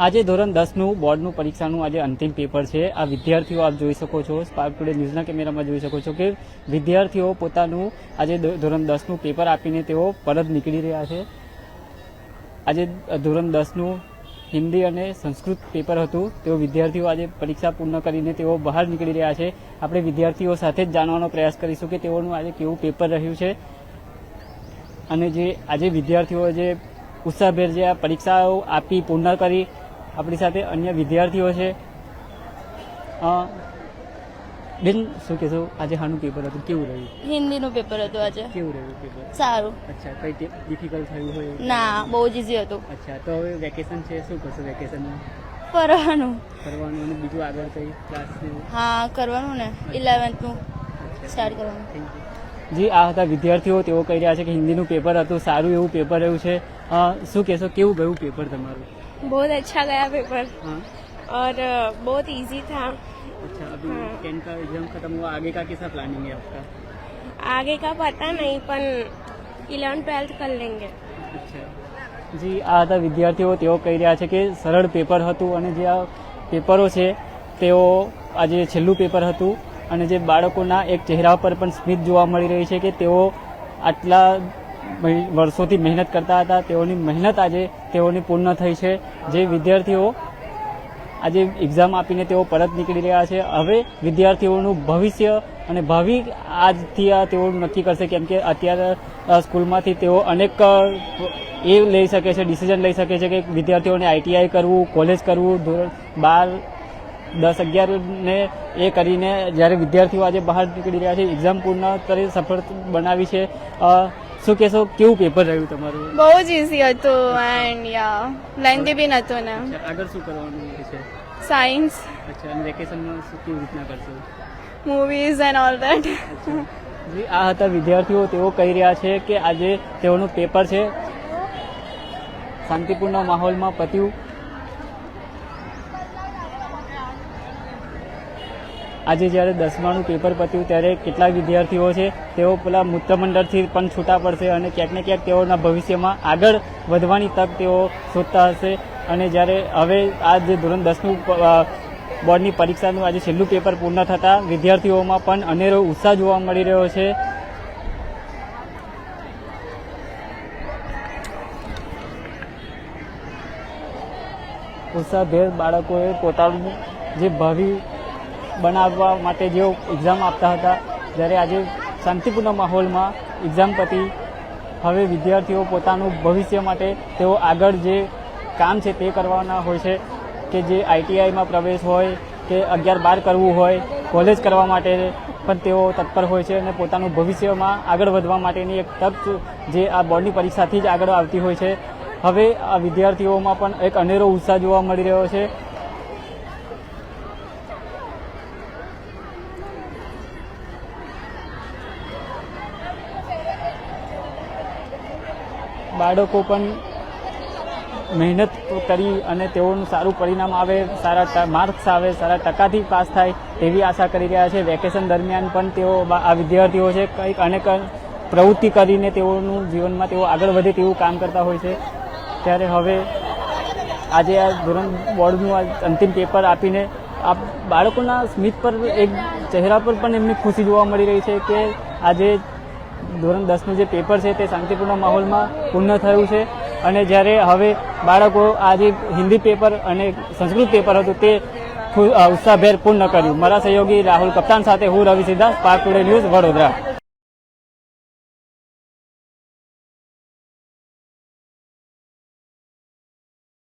આજે ધોરણ દસનું બોર્ડનું પરીક્ષાનું આજે અંતિમ પેપર છે. આ વિદ્યાર્થીઓ આપ જોઈ શકો છો. સ્પાર્ક ટુડે ન્યૂઝના કેમેરામાં જોઈ શકો છો કે વિદ્યાર્થીઓ પોતાનું આજે ધોરણ દસનું પેપર આપીને તેઓ પરત નીકળી રહ્યા છે. આજે ધોરણ દસનું હિન્દી અને સંસ્કૃત પેપર હતું. તેઓ વિદ્યાર્થીઓ આજે પરીક્ષા પૂર્ણ કરીને તેઓ બહાર નીકળી રહ્યા છે. આપણે વિદ્યાર્થીઓ સાથે જ જાણવાનો પ્રયાસ કરીશું કે તેઓનું આજે કેવું પેપર રહ્યું છે. અને જે, આજે વિદ્યાર્થીઓ જે ઉત્સાહભેર જે આ પરીક્ષાઓ આપી, પૂર્ણ કરી આપણી સાથે અન્ય વિદ્યાર્થીઓ છે. બેન શું કહેશો? આજે હાનું પેપર હતું. કેવું રહ્યું? હિન્દીનું પેપર હતું આજે. કેવું રહ્યું પેપર સારું. અચ્છા કઈ ડિફિકલ્ટ થયું હોય? ના બહુ જ ઇઝી હતું. અચ્છા તો હવે વેકેશન છે. શું કરશો વેકેશનમાં ફરવાનું. ફરવાનું અને બીજું આગળ કઈ ક્લાસ હા કરવાનું ને. ઇલેવન્થનું. સ્ટાર્ટ કરવાનું. You. જી આ હતા વિદ્યાર્થીઓ તેઓ કહી રહ્યા છે કે હિન્દીનું પેપર હતું. સારું એવું પેપર રહ્યું છે. શું કહેશો? કેવું ગયું પેપર તમારું? बहुत अच्छा गया पेपर हाँ और अ, बहुत इजी था अच्छा अभी टेन का एग्जाम खत्म हुआ आगे का कैसा प्लानिंग है आपका आगे का पता नहीं पर इलेवन ट्वेल्थ कर लेंगे અચ્છા જી આ હતા વિદ્યાર્થીઓ તેઓ કહી રહ્યા છે કે સરળ પેપર હતું અને જે આ પેપરો છે તેઓ આજે છેલ્લું પેપર હતું અને જે બાળકોના એક ચહેરા પર પણ સ્મિત જોવા મળી રહી છે કે તેઓ આટલા મહિ- વર્ષોથી મહેનત કરતા હતા. તેઓની મહેનત આજે તેઓની પૂર્ણ થઈ છે. જે વિદ્યાર્થીઓ આજે એક્ઝામ આપીને તેઓ પરત નીકળી રહ્યા છે. હવે વિદ્યાર્થીઓનું ભવિષ્ય અને ભાવિ આજથી આ તેઓ નક્કી કરશે કેમ કે અત્યારે સ્કૂલમાંથી તેઓ અનેક એ લઈ શકે છે ડિસિઝન લઈ શકે છે કે વિદ્યાર્થીઓને આઈટીઆઈ કરવું કોલેજ કરવું, ધોરણ બાર, દસ અગિયારને એ કરીને જ્યારે વિદ્યાર્થીઓ આજે બહાર નીકળી રહ્યા છે એક્ઝામ પૂર્ણ કરી સફળ બનાવી છે. શું કહેશો? કેવું પેપર રહ્યું તમારું? બહુ જ ઇઝી હતું એન્ડ યા લેન્ધી બી નહોતું ને. આગળ શું કરવાનું છે? સાયન્સ અચ્છા અને વેકેશનમાં શું કેવી રીતના કરશો? મૂવીઝ એન્ડ ઓલ જી આ હતા વિદ્યાર્થીઓ તેઓ કહી રહ્યા છે કે આજે તેઓનું પેપર છે શાંતિપૂર્ણ માહોલમાં પત્યું આજે જ્યારે દસમાનું પેપર પત્યું ત્યારે કેટલા વિદ્યાર્થીઓ છે, તેઓ પેલા મૂત્રમંડળથી પણ છૂટા પડશે અને ક્યાંક ને ક્યાંક તેઓના ભવિષ્યમાં આગળ વધવાની તક તેઓ શોધતા હશે. અને જ્યારે હવે આ જે ધોરણ દસનું બોર્ડની પરીક્ષાનું આજે છેલ્લું પેપર પૂર્ણ થતાં વિદ્યાર્થીઓમાં પણ અનેરો ઉત્સાહ જોવા મળી રહ્યો છે. ઉત્સાહભેર બાળકોએ પોતાનું જે ભાવિ બનાવવા માટે જેઓ એક્ઝામ આપતા હતા, જ્યારે આજે શાંતિપૂર્ણ માહોલમાં એક્ઝામ પતી, હવે વિદ્યાર્થીઓ પોતાનું ભવિષ્ય માટે તેઓ આગળ જે કામ છે તે કરવાના હોય છે, કે જે આઈટીઆઈમાં પ્રવેશ હોય, કે અગિયાર બાર કરવું હોય કોલેજ કરવા માટે પણ તેઓ તત્પર હોય છે અને પોતાનું ભવિષ્યમાં આગળ વધવા માટેની એક તક જે આ બોર્ડની પરીક્ષાથી જ આગળ આવતી હોય છે. હવે આ વિદ્યાર્થીઓમાં પણ એક અનેરો ઉત્સાહ જોવા મળી રહ્યો છે બાળકો પણ મહેનત કરી અને તેઓનું સારું પરિણામ આવે, સારા માર્ક્સ આવે, સારા ટકાથી પાસ થાય તેવી આશા કરી રહ્યા છે. વેકેશન દરમિયાન પણ તેઓ આ વિદ્યાર્થીઓ છે, કંઈક અનેક પ્રવૃત્તિ કરીને તેઓનું જીવનમાં તેઓ આગળ વધે તેવું કામ કરતા હોય છે. ત્યારે હવે આજે આ ધોરણ બોર્ડનું અંતિમ પેપર આપીને આ બાળકોના સ્મિત પર એક ચહેરા પર પણ એમની ખુશી જોવા મળી રહી છે કે આજે ધોરણ દસનું જે પેપર છે તે શાંતિપૂર્ણ માહોલમાં પૂર્ણ થયું છે. અને જ્યારે હવે બાળકો આ જે હિન્દી પેપર અને સંસ્કૃત પેપર હતું તે ઉત્સાહભેર પૂર્ણ કર્યું. મારા સહયોગી રાહુલ કપ્તાન સાથે હું Ravi Siddharth, Park Today News, Vadodara.